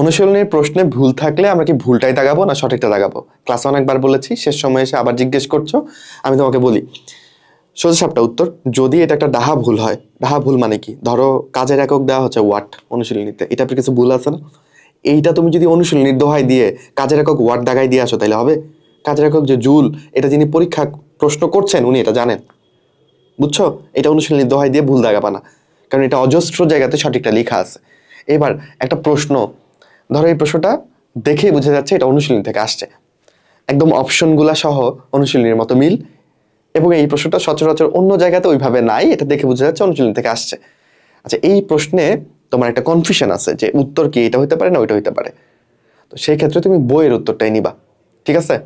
অনুশীলনের প্রশ্নে ভুল থাকলে আমরা কি ভুলটাই দাগাবো না সঠিকটা দাগাবো? ক্লাস অনেকবার বলেছি, শেষ সময় এসে আবার জিজ্ঞেস করছ, আমি তোমাকে বলি। সোজা সাপটা উত্তর, যদি এটা একটা ডাহা ভুল হয়, ডাহা ভুল মানে কি? ধরো কাজের একক দেওয়া হচ্ছে ওয়াট অনুশীলনীতে এটা কিছু ভুল আছে না? এইটা তুমি যদি অনুশীলনীর দোহাই দিয়ে কাজের একক ওয়াট দাগাই দিয়ে আসো তাহলে হবে? কাজের একক যে জুল, এটা যিনি পরীক্ষা প্রশ্ন করছেন, উনি এটা জানেন। বুঝছ? এটা অনুশীলনীর দোহাই দিয়ে ভুল দাগাবা না। কারণ এটা অজস্র জায়গাতে সঠিকটা লেখা আছে। এবার একটা প্রশ্ন ধরো এই প্রশ্নটা দেখেই বোঝা যাচ্ছে এটা অনুশীলনী থেকে আসছে। একদম অপশনগুলা সহ অনুশীলনীর মতো মিল। এবং এই প্রশ্নটা সচরাচর অন্য জায়গাতে ওইভাবে নাই, এটা দেখে বোঝা যাচ্ছে অনুশীলনী থেকে আসছে। আচ্ছা এই প্রশ্নে তোমার একটা কনফিউশন আছে যে উত্তর কি এটা হতে পারে না ওইটা হতে পারে। তো সেই ক্ষেত্রে তুমি বইয়ের উত্তরটাই নিবা, ঠিক আছে?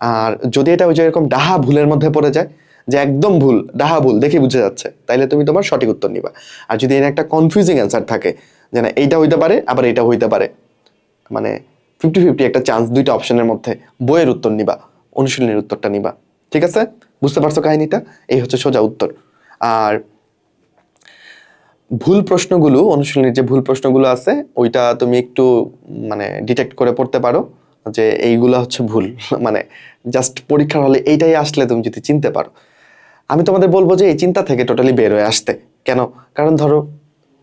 আর যদি এটা ওই যে এরকম ডাহা ভুলের মধ্যে পড়ে যায়, যে একদম ভুল, ডাহা ভুল দেখে বুঝে যাচ্ছে, তাইলে তুমি তোমার সঠিক উত্তর নিবা। আর যদি এর একটা কনফিউজিং অ্যান্সার থাকে, যে না, এইটা হইতে পারে, আবার এটা হইতে পারে মানে ফিফটি ফিফটি একটা চান্স দুইটা অপশনের মধ্যে বইয়ের উত্তর নিবা, অনুশীলনের উত্তরটা নিবা। ঠিক আছে? বুঝতে পারছ কাহিনীটা? এই হচ্ছে সোজা উত্তর। আর ভুল প্রশ্নগুলো, অনুশীলনের যে ভুল প্রশ্নগুলো আছে, ওইটা তুমি একটু মানে ডিটেক্ট করে পড়তে পারো যে এইগুলো হচ্ছে ভুল। মানে জাস্ট পরীক্ষার হলে এইটাই আসলে তুমি যদি চিনতে পারো। আমি তোমাদের বলব যে এই চিন্তা থেকে টোটালি বের হয়ে আসতে। কেন? কারণ ধরো,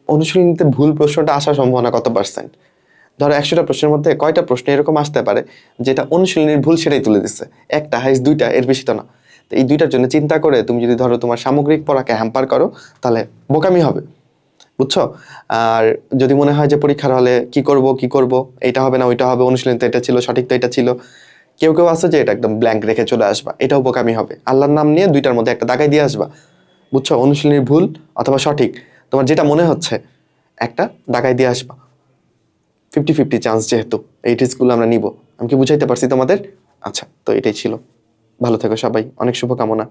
অনুশীলনীতে ভুল প্রশ্নটা আসার সম্ভাবনা কত পার্সেন্ট ধরো একশোটা প্রশ্নের মধ্যে কয়টা প্রশ্ন এরকম আসতে পারে যেটা অনুশীলনীর ভুল সেটাই তুলে দিচ্ছে। একটা হাইস দুইটা, এর বেশি তো না। তো এই দুইটার জন্য চিন্তা করে তুমি যদি ধরো তোমার সামগ্রিক পড়াকে হ্যাম্পার করো, তাহলে বোকামি হবে। বুঝছ? আর যদি মনে হয় যে পরীক্ষার হলে কি করব কি করব, এটা হবে না, ওইটা হবে অনুশীলনীতে এটা ছিল, সঠিক তো এটা ছিল। কেউ কেউ আছে যে এটা একদম ব্ল্যাঙ্ক রেখে চলে আসবা, এটাও বোকামি হবে। আল্লাহর নাম নিয়ে দুইটার মধ্যে একটা দাগাই দিয়ে আসবা। বুঝছ? অনুশীলনীর ভুল অথবা সঠিক। তোমার যেটা মনে হচ্ছে, একটা দাগাই দিয়ে আসবা। ফিফটি ফিফটি চান্স যেহেতু, এই টিপসগুলো আমরা নিব। আমি কি বুঝাইতে পারছি তোমাদের? আচ্ছা তো এটাই ছিল। ভালো থেকো সবাই, অনেক শুভকামনা।